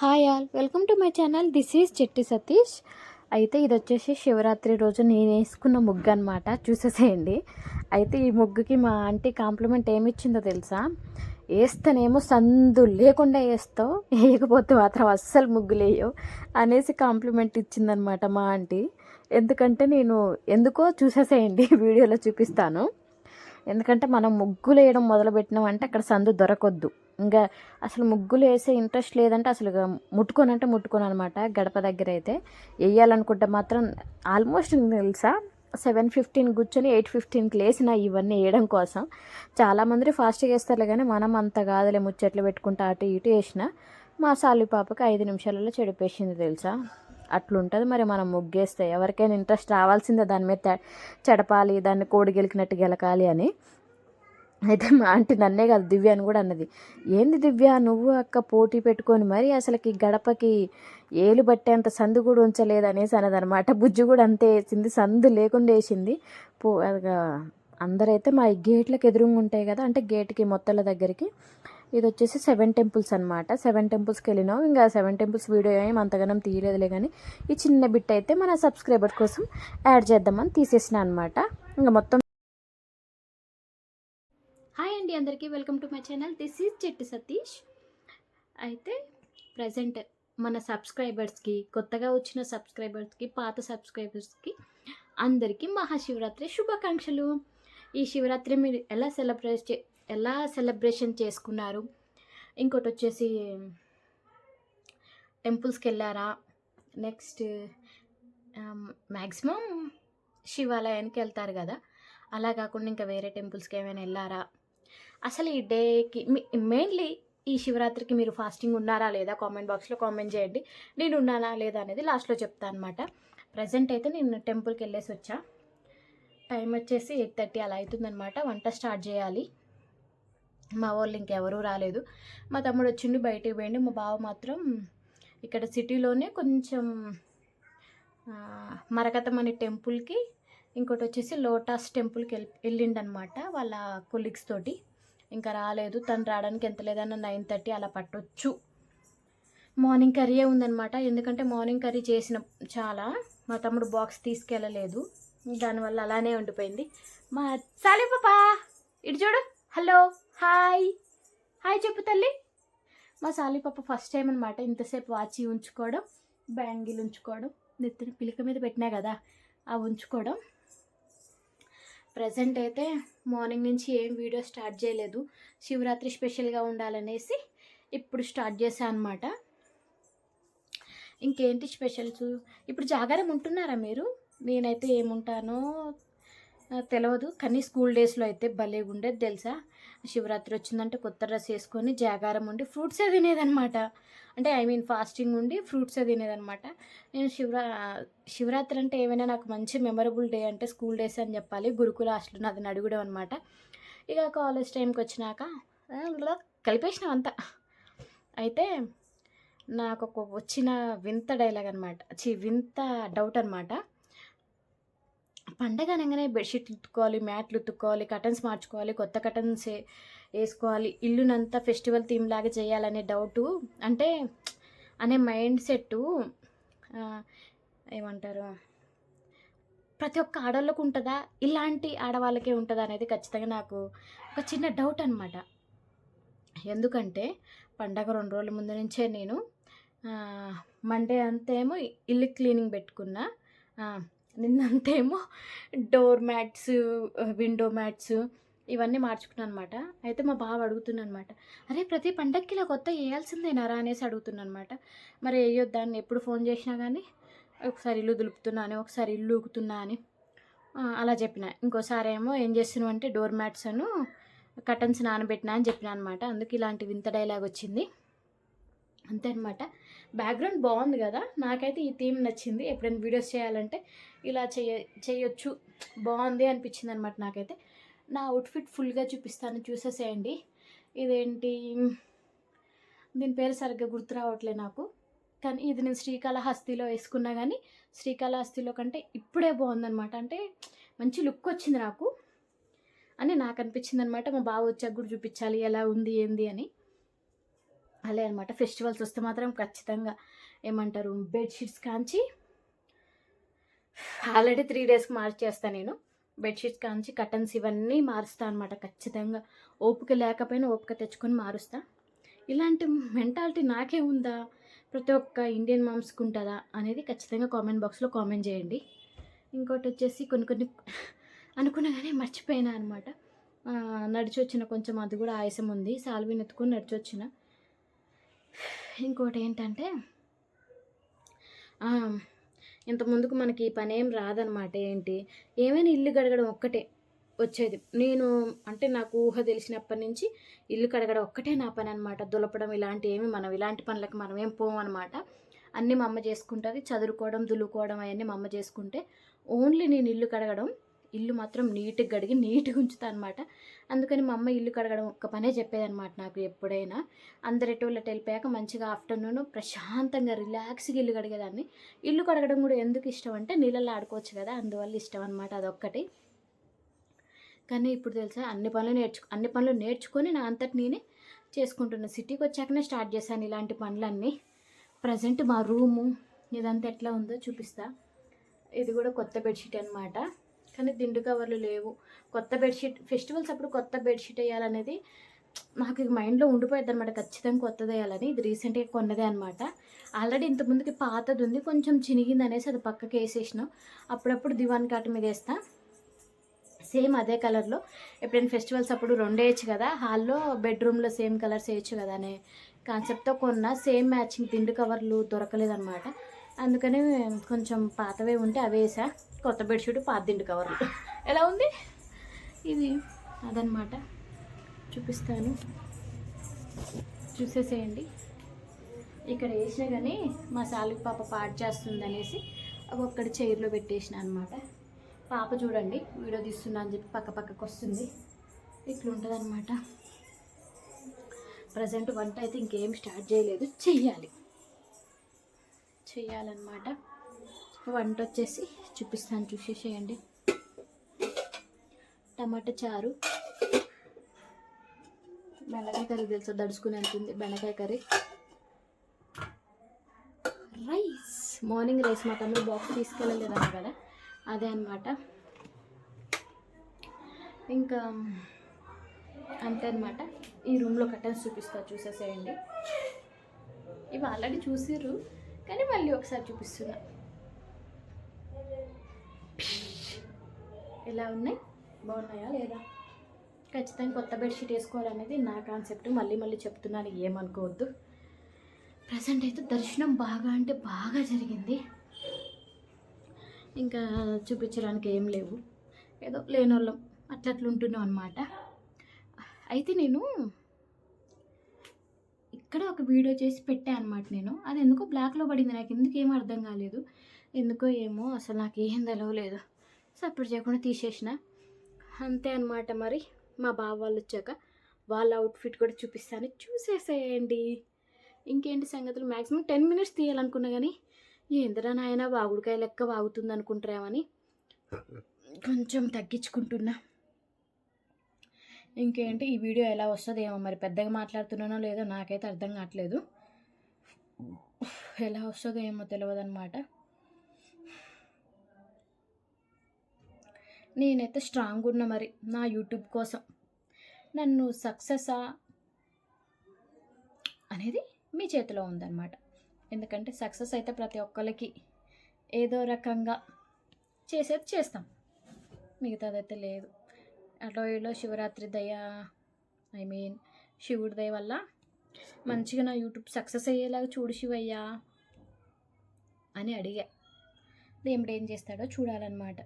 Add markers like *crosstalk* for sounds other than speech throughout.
Hi all. Welcome to my channel. This is Chetti Satish. అయితే ఇది వచ్చేసి శివరాత్రి రోజు నేను వేసుకున్న ముగ్గు అనమాట చూసేసేయండి. అయితే ఈ ముగ్గుకి మా ఆంటీ కాంప్లిమెంట్ ఏమిచ్చిందో తెలుసా? వేస్తేనేమో సందు లేకుండా వేస్తావు వేయకపోతే మాత్రం అస్సలు ముగ్గులేయవు అనేసి కాంప్లిమెంట్ ఇచ్చిందనమాట మా ఆంటీ. ఎందుకంటే నేను ఎందుకో చూసేసేయండి వీడియోలో చూపిస్తాను. ఎందుకంటే మనం ముగ్గులు వేయడం మొదలుపెట్టినామంటే అక్కడ సందు దొరకొద్దు. ఇంకా అసలు ముగ్గులు వేసే ఇంట్రెస్ట్ లేదంటే అసలు ఇక ముట్టుకోనంటే ముట్టుకోను అనమాట గడప దగ్గర అయితే వేయాలనుకుంటే మాత్రం ఆల్మోస్ట్ తెలుసా? సెవెన్ ఫిఫ్టీన్ కూర్చొని ఎయిట్ ఫిఫ్టీన్కి లేచిన ఇవన్నీ వేయడం కోసం. చాలామంది ఫాస్ట్గా వేస్తారులే కానీ మనం అంత కాదులే ముచ్చట్లు పెట్టుకుంటా అటు ఇటు వేసిన మా సాలి పాపకి ఐదు నిమిషాలలో చెడిపేసింది తెలుసా? అట్లుంటుంది మరి మనం ముగ్గేస్తే. ఎవరికైనా ఇంట్రెస్ట్ రావాల్సిందే దాని మీద చెడపాలి దాన్ని కోడి గెలికినట్టు గెలకాలి అని. అయితే మా ఆంటీ నన్నే కాదు దివ్య అని కూడా అన్నది. ఏంది దివ్య నువ్వు అక్క పోటీ పెట్టుకొని మరి అసలుకి గడపకి ఏలు పట్టేంత సందు కూడా ఉంచలేదు అనేసి అన్నది అనమాట బుజ్జి కూడా అంతే వేసింది సందు లేకుండా వేసింది. పో అదిగా అందరైతే మా ఈ గేట్లకు ఎదురుగా ఉంటాయి కదా అంటే గేట్కి మొత్తల దగ్గరికి. ఇది వచ్చేసి సెవెన్ టెంపుల్స్ అనమాట సెవెన్ టెంపుల్స్కి వెళ్ళినాం. ఇంకా సెవెన్ టెంపుల్స్ వీడియో ఏం అంతగానం తీయలేదులే కానీ ఈ చిన్న బిట్ అయితే మన సబ్స్క్రైబర్ కోసం యాడ్ చేద్దామని తీసేసిన అనమాట ఇంకా మొత్తం హాయ్ అండి అందరికీ welcome to my channel. This is Chetti Satish అయితే ప్రజెంట్ మన సబ్స్క్రైబర్స్కి కొత్తగా వచ్చిన సబ్స్క్రైబర్స్కి పాత సబ్స్క్రైబర్స్కి అందరికీ మహాశివరాత్రి శుభాకాంక్షలు. ఈ శివరాత్రి మీరు ఎలా సెలబ్రేట్ చే ఎలా సెలబ్రేషన్ చేసుకున్నారు? ఇంకోటి వచ్చేసి టెంపుల్స్కి వెళ్ళారా? నెక్స్ట్ మ్యాక్సిమం um, శివాలయానికి వెళ్తారు కదా. అలా కాకుండా ఇంకా వేరే టెంపుల్స్కి ఏమైనా వెళ్ళారా? అసలు ఈ డేకి మెయిన్లీ ఈ శివరాత్రికి మీరు ఫాస్టింగ్ ఉన్నారా లేదా కామెంట్ బాక్స్లో కామెంట్ చేయండి. నేను ఉన్నానా లేదా అనేది లాస్ట్లో చెప్తాను అనమాట ప్రజెంట్ అయితే నేను టెంపుల్కి వెళ్ళేసి వచ్చా. టైం వచ్చేసి ఎయిట్ థర్టీ అలా అవుతుందనమాట వంట స్టార్ట్ చేయాలి. మా వాళ్ళు ఇంకెవరూ రాలేదు. మా తమ్ముడు వచ్చిండు బయటికి పోయిండు. మా బావ మాత్రం ఇక్కడ సిటీలోనే కొంచెం మరకతం అనే టెంపుల్కి ఇంకోటి వచ్చేసి లోటస్ టెంపుల్కి వెళ్ళి వెళ్ళిండనమాట వాళ్ళ కొలీగ్స్ తోటి. ఇంకా రాలేదు. తను రావడానికి ఎంత లేదన్నా నైన్ థర్టీ అలా పట్టొచ్చు. మార్నింగ్ కర్రీయే ఉందనమాట ఎందుకంటే మార్నింగ్ కర్రీ చేసిన చాలా. మా తమ్ముడు బాక్స్ తీసుకెళ్ళలేదు. దానివల్ల అలానే ఉండిపోయింది. మా సాలే పాపా ఇటు చూడు. Hello hi. హాయ్ చెప్పు తల్లి. మా సాలి పాప ఫస్ట్ టైం అనమాట ఇంతసేపు వాచి ఉంచుకోవడం బ్యాంగిల్ ఉంచుకోవడం నెత్తిన పిలిక మీద పెట్టినా కదా అవి ఉంచుకోవడం. ప్రజెంట్ అయితే మార్నింగ్ నుంచి ఏం వీడియో స్టార్ట్ చేయలేదు. శివరాత్రి స్పెషల్గా ఉండాలనేసి ఇప్పుడు స్టార్ట్ చేశాను అనమాట ఇంకేంటి స్పెషల్స్? ఇప్పుడు జాగారం ఉంటున్నారా మీరు? నేనైతే ఏముంటానో తెలియదు కానీ స్కూల్ డేస్లో అయితే భలే ఉండేది తెలుసా? శివరాత్రి వచ్చిందంటే కొత్త డ్రెస్ వేసుకొని జాగారం ఉండి ఫ్రూట్సే తినేదనమాట అంటే ఐ మీన్ ఫాస్టింగ్ ఉండి ఫ్రూట్సే తినేదనమాట నేను శివరా శివరాత్రి అంటే ఏమైనా నాకు మంచి మెమరబుల్ డే అంటే స్కూల్ డేస్ అని చెప్పాలి. గురుకుల హాస్టల్ నాది నడుగుడం అనమాట ఇక కాలేజ్ టైంకి వచ్చినాక కలిపేసినాం అంతా. అయితే నాకు ఒక వచ్చిన వింత డైలాగ్ అనమాట చి వింత డౌట్ అనమాట పండగ అనగానే బెడ్షీట్లు ఉతుక్కోవాలి మ్యాట్లు ఉతుక్కోవాలి కటన్స్ మార్చుకోవాలి కొత్త కటన్స్ వేసుకోవాలి ఇల్లునంతా ఫెస్టివల్ థీమ్ లాగా చేయాలనే డౌటు అంటే అనే మైండ్ సెట్టు ఏమంటారు ప్రతి ఒక్క ఆడవాళ్ళకు ఉంటుందా? ఇలాంటి ఆడవాళ్ళకే ఉంటుందా అనేది ఖచ్చితంగా నాకు ఒక చిన్న డౌట్ అనమాట ఎందుకంటే పండగ రెండు రోజుల ముందు నుంచే నేను మండే అంతేమో ఇల్లు క్లీనింగ్ పెట్టుకున్నా నిన్నంతేమో డోర్ మ్యాట్స్ విండో మ్యాట్స్ ఇవన్నీ మార్చుకున్నాను అనమాట అయితే మా బావ అడుగుతున్నాను అనమాట అరే ప్రతి పండక్కి ఇలా కొత్త వేయాల్సిందేనారా అనేసి అడుగుతున్నాను అనమాట మరి వేయొద్దాన్ని ఎప్పుడు ఫోన్ చేసినా కానీ ఒకసారి ఇల్లు దులుపుతున్నా అని ఒకసారి ఇల్లు ఊకుతున్నా అని. అలా చెప్పిన. ఇంకోసారి ఏమో ఏం చేస్తున్నావు? అంటే డోర్ మ్యాట్స్ అను కటన్స్ నానబెట్టినా అని చెప్పిన అనమాట. అందుకు ఇలాంటి వింత డైలాగ్ వచ్చింది. అంతే అనమాట బ్యాక్గ్రౌండ్ బాగుంది కదా. నాకైతే ఈ థీమ్ నచ్చింది. ఎప్పుడైనా వీడియోస్ చేయాలంటే ఇలా చేయ చేయొచ్చు. బాగుంది అనిపించింది అనమాట నాకైతే. నా అవుట్ఫిట్ ఫుల్గా చూపిస్తాను. చూసేసేయండి. ఇదేంటి? దీని పేరు సరిగ్గా గుర్తు రావట్లే నాకు. కానీ ఇది నేను శ్రీకాళహస్తిలో వేసుకున్నా కానీ శ్రీకాళహస్తిలో కంటే ఇప్పుడే బాగుందనమాట. అంటే మంచి లుక్ వచ్చింది నాకు. అని నాకు అనిపించింది అనమాట మా బావ వచ్చాక కూడా చూపించాలి. ఎలా ఉంది ఏంది అని. అలే అనమాట ఫెస్టివల్స్ వస్తే మాత్రం ఖచ్చితంగా ఏమంటారు బెడ్షీట్స్ కాంచి ఆల్రెడీ త్రీ డేస్కి మార్చేస్తాను నేను. బెడ్షీట్స్ కాంచి కటన్స్ ఇవన్నీ మారుస్తా అనమాట ఖచ్చితంగా. ఓపిక లేకపోయినా ఓపిక తెచ్చుకొని మారుస్తా. ఇలాంటి మెంటాలిటీ నాకే ఉందా? ప్రతి ఒక్క ఇండియన్ మామ్స్కి ఉంటుందా అనేది ఖచ్చితంగా కామెంట్ బాక్స్లో కామెంట్ చేయండి. ఇంకోటి వచ్చేసి కొన్ని కొన్ని అనుకున్నా కానీ మర్చిపోయినా అనమాట నడిచి వచ్చిన కొంచెం అది కూడా ఆయాసం ఉంది. సాల్వీ ఎత్తుకొని నడిచొచ్చిన. ఇంకోటి ఏంటంటే ఇంత ముందుకు మనకి ఈ పని ఏం రాదనమాట ఏంటి? ఏమైనా ఇల్లు గడగడం ఒక్కటే వచ్చేది. నేను అంటే నాకు ఊహ తెలిసినప్పటి నుంచి ఇల్లు కడగడం ఒక్కటే నా పని అనమాట దులపడం ఇలాంటి ఏమి మనం ఇలాంటి పనులకు మనం ఏం పోం అనమాట అన్నీ మా అమ్మ చేసుకుంటుంది. చదువుకోవడం దులుకోవడం అవన్నీ మా అమ్మ చేసుకుంటే ఓన్లీ నేను ఇల్లు కడగడం ఇల్లు మాత్రం నీట్గా కడిగి నీట్గా ఉంచుతా అనమాట అందుకని మా అమ్మ ఇల్లు కడగడం ఒక్క పనే చెప్పేదనమాట నాకు ఎప్పుడైనా. అందరి టోళ్ళకి వెళ్ళిపోయాక మంచిగా ఆఫ్టర్నూన్ ప్రశాంతంగా రిలాక్స్గా ఇల్లు కడిగేదాన్ని. ఇల్లు కడగడం కూడా ఎందుకు ఇష్టం అంటే నీళ్ళల్లో ఆడుకోవచ్చు కదా అందువల్ల ఇష్టం అనమాట అదొక్కటి. కానీ ఇప్పుడు తెలుసా అన్ని పనులు నేర్చు అన్ని పనులు నేర్చుకొని నా అంతటి నేనే చేసుకుంటున్నాను సిటీకి వచ్చాకనే స్టార్ట్ చేశాను ఇలాంటి పనులన్నీ. ప్రజెంట్ మా రూము ఇదంతా ఎట్లా ఉందో చూపిస్తా. ఇది కూడా కొత్త బెడ్షీట్ అనమాట కానీ దిండు కవర్లు లేవు. కొత్త బెడ్షీట్ ఫెస్టివల్స్ అప్పుడు కొత్త బెడ్షీట్ వేయాలనేది నాకు మైండ్లో ఉండిపోయింది అనమాట ఖచ్చితంగా కొత్తది వేయాలని ఇది రీసెంట్గా కొన్నదే అనమాట ఆల్రెడీ ఇంతకుముందుకి పాతది ఉంది కొంచెం చినిగింది అనేసి అది పక్కకి వేసేసినాం అప్పుడప్పుడు దివాన్ కాట మీద వేస్తా. సేమ్ అదే కలర్లో. ఎప్పుడైనా ఫెస్టివల్స్ అప్పుడు రెండు వేయచ్చు కదా. హాల్లో బెడ్రూమ్లో సేమ్ కలర్స్ వేయచ్చు కదా అనే కాన్సెప్ట్తో కొన్న. సేమ్ మ్యాచింగ్ దిండు కవర్లు దొరకలేదన్నమాట. అందుకని కొంచెం పాతవే ఉంటే అవే వేసా. కొత్త బెడ్షీట్ పాతిండు కవర్ ఎలా ఉంది? ఇది అదనమాట. చూపిస్తాను. చూసేసేయండి. ఇక్కడ వేసినా కానీ మా సాలికి పాప పాడు చేస్తుంది అనేసి అవి ఒక్కడి చైర్లో పెట్టేసిన అనమాట పాప చూడండి వీడియో తీస్తున్నా అని చెప్పి పక్క పక్కకు వస్తుంది. ఇట్లా ఉంటుంది అనమాట ప్రజెంట్ వంట అయితే ఇంకేం స్టార్ట్ చేయలేదు. చెయ్యాలి. చేయాలన్నమాట. వంట వచ్చేసి చూపిస్తాను చూసేసేయండి. టమాటా చారు. బెండకాయ కర్రీ తెలుసు? దడుచుకుని వెళ్తుంది బెండకాయ కర్రీ. రైస్. మార్నింగ్ రైస్ మా తమ్ముడు బాక్స్ తీసుకెళ్ళలేదన్న కదా? అదే అనమాట ఇంకా అంతే అనమాట ఈ రూమ్లో కటన్స్ చూపిస్తా చూసేసేయండి. ఇవి ఆల్రెడీ చూసిర్రు. కానీ మళ్ళీ ఒకసారి చూపిస్తున్నా. ఎలా ఉన్నాయి? బాగున్నాయా లేదా? ఖచ్చితంగా కొత్త బెడ్షీట్ వేసుకోవాలనేది నా కాన్సెప్ట్. మళ్ళీ మళ్ళీ చెప్తున్నాను ఏమనుకోవద్దు. ప్రజెంట్ అయితే దర్శనం బాగా అంటే బాగా జరిగింది. ఇంకా చూపించడానికి ఏం లేవు. ఏదో లేనోళ్ళం. అట్లా అట్లా ఉంటున్నాం అనమాట అయితే నేను ఇక్కడ ఒక వీడియో చేసి పెట్టా అనమాట నేను. అది ఎందుకో బ్లాక్లో పడింది. నాకు ఎందుకు ఏం అర్థం కాలేదు. ఎందుకో ఏమో అసలు నాకు ఏం తెలవలేదు. సపోర్ట్ చేయకుండా తీసేసిన. అంతే అనమాట మరి. మా బావ వాళ్ళు వచ్చాక వాళ్ళ అవుట్ఫిట్ కూడా చూపిస్తాను. చూసేసేయండి. ఇంకేంటి సంగతులు? మ్యాక్సిమం టెన్ మినిట్స్ తీయాలనుకున్నా కానీ ఏందిరా నాయన వాగుడికాయ లెక్క వాగుతుంది అనుకుంటారేమని *laughs* కొంచెం తగ్గించుకుంటున్నా. ఇంకేంటి ఈ వీడియో ఎలా వస్తుందో ఏమో మరి పెద్దగా మాట్లాడుతున్నానో లేదో నాకైతే అర్థం కావట్లేదు. ఎలా వస్తుందో ఏమో తెలియదు అనమాట నేనైతే స్ట్రాంగ్ ఉన్నా మరి నా యూట్యూబ్ కోసం. నన్ను సక్సెసా అనేది మీ చేతిలో ఉందన్నమాట. ఎందుకంటే సక్సెస్ అయితే ప్రతి ఒక్కరికి ఏదో రకంగా చేసేది చేస్తాం. మిగతాదైతే లేదు. అటో శివరాత్రి దయ ఐ మీన్ శివుడి దయ వల్ల మంచిగా నా యూట్యూబ్ సక్సెస్ అయ్యేలాగా చూడు శివయ్యా అని అడిగా. దేవుడు ఏం చేస్తాడో చూడాలన్నమాట.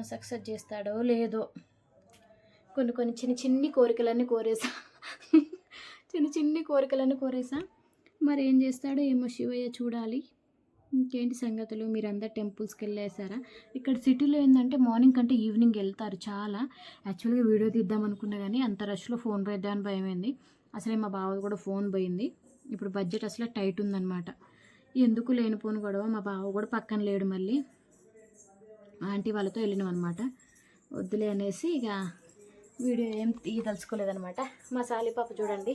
సక్సెస్ చేస్తాడో లేదో. కొన్ని కొన్ని చిన్న చిన్ని కోరికలన్నీ కోరేసా. చిన్న చిన్ని కోరికలన్నీ కోరేసా. మరి ఏం చేస్తాడో ఏమో శివయ్య చూడాలి. ఇంకేంటి సంగతులు? మీరందరూ టెంపుల్స్కి వెళ్ళేసారా ఇక్కడ సిటీలో ఏంటంటే మార్నింగ్ కంటే ఈవినింగ్ వెళ్తారు చాలా. యాక్చువల్గా వీడియో తీద్దాం అనుకున్నా కానీ అంత రష్లో ఫోన్ పోయిద్దామని భయమైంది. అసలే మా బావది కూడా ఫోన్ పోయింది. ఇప్పుడు బడ్జెట్ అసలు టైట్ ఉందన్నమాట. ఎందుకు లేనిపోను గొడవ? మా బావ కూడా పక్కన లేడు మళ్ళీ. ఆంటీ వాళ్ళతో వెళ్ళినాం అనమాట వద్దులే అనేసి ఇక వీడియో ఏం తీయదలుచుకోలేదనమాట మా సాలిపాప చూడండి.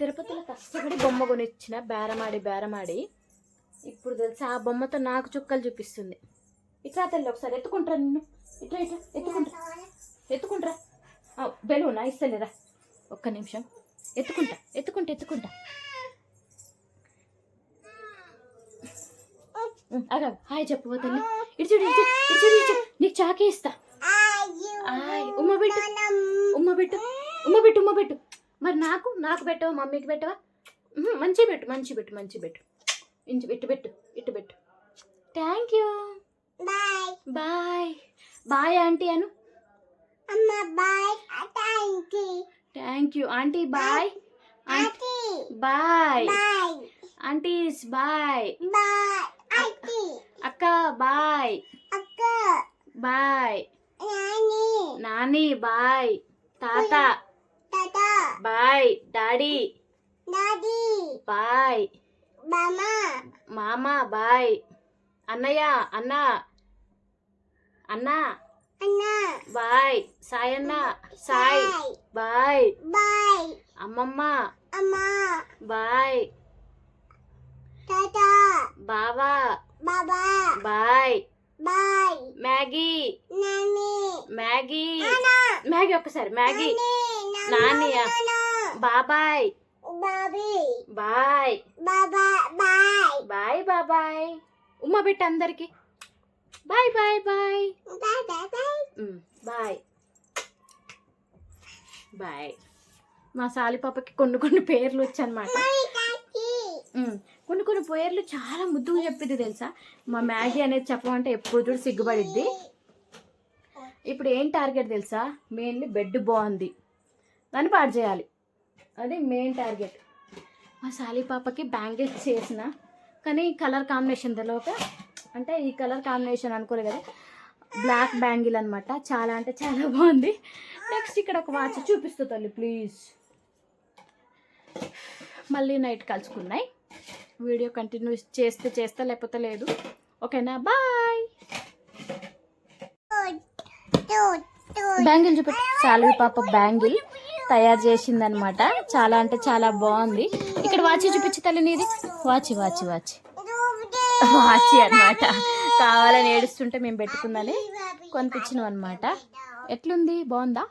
తిరుపతిలో కష్టపడి బొమ్మ కొనిచ్చిన బేరమాడి బేరమాడి. ఇప్పుడు తెలుసా? ఆ బొమ్మతో నాకు చుక్కలు చూపిస్తుంది. ఇట్లా తల్లి ఒకసారి ఎత్తుకుంటారా నిన్ను. ఇట్లా ఇట్లా ఎత్తుకుంటా ఎత్తుకుంటారా. బెలూనా? ఇస్తలేరా ఒక్క నిమిషం. ఎత్తుకుంటా ఎత్తుకుంటా ఎత్తుకుంటా. అగా హాయ్ చెప్పు తల్లి. ఇటు చూడు ఇటు చూడు, ఇటు నీకు చాకే ఇస్తా. ఉమ్మ పెట్టు. ఉమ్మ పెట్టు ఉమ్మ పెట్టు ఉమ్మ పెట్టు. మరి నాకు నాకు పెట్టవా? మమ్మీకి పెట్టవా? మంచి పెట్టు మంచి పెట్టు మంచి పెట్టు. ఇంచు ఇటు పెట్టు ఇటు పెట్టు. Thank you bye bye bye aunty Anu అమ్మ bye thank you thank you aunty bye aunty bye bye aunties bye bye aunty అక్క బాయ్ అక్క బాయ్ నాని నాని బాయ్ తాత తాత బాయ్ డాడీ డాడీ బాయ్ మామా. మామ బాయ్. అన్నయ్య అన్న. అన్న. అన్న. Bye. Sayanna. Sai. Bye. Bye. అమ్మమ్మ. అమ్మ. బాయ్. తాత బావా. బాబా. Bye. Bye. Maggie. Nani. Maggie. Maggie ఒక్కసారి మ్యాగీ. నాని. బాబాయ్. Bobby bye. బాబా బాయ్. బాయ్ బాబాయ్. ఉమ్మ పెట్టి అందరికి. Bye bye bye. Bye bye మా సాలిపాపకి కొన్ని కొన్ని పేర్లు వచ్చనమాట కొన్ని కొన్ని పేర్లు చాలా ముద్దుగా చెప్పింది తెలుసా? మా మ్యాగీ అనేది చెప్పమంటే ఎప్పుడు చూడు సిగ్గుపడిద్ది. ఇప్పుడు ఏం టార్గెట్ తెలుసా? మెయిన్లీ బెడ్ బాగుంది. దాన్ని పాడు చేయాలి. అది మెయిన్ టార్గెట్ మా సాలి పాపకి బ్యాంగిల్స్ చేసిన. కానీ కలర్ కాంబినేషన్ తెలియక అంటే ఈ కలర్ కాంబినేషన్ అనుకోలే కదా బ్లాక్ బ్యాంగిల్ అనమాట చాలా అంటే చాలా బాగుంది. నెక్స్ట్ ఇక్కడ ఒక వాచ్ చూపిస్తూ తల్లి ప్లీజ్ మళ్ళీ నైట్ కలుసుకున్నాయి వీడియో కంటిన్యూ చేస్తే చేస్తా లేకపోతే లేదు. ఓకేనా? బాయ్ బ్యాంగిల్ చూపెట్టు. సాల్వి పాప బ్యాంగిల్. తయారు చేసిందనమాట. చాలా అంటే చాలా బాగుంది. ఇక్కడ వాచి చూపించి తల్లి నీది. వాచి వాచి వాచి. వాచి అనమాట కావాలని ఏడుస్తుంటే మేము పెట్టుకుందని కొనిపించినాం అనమాట ఎట్లుంది? బాగుందా?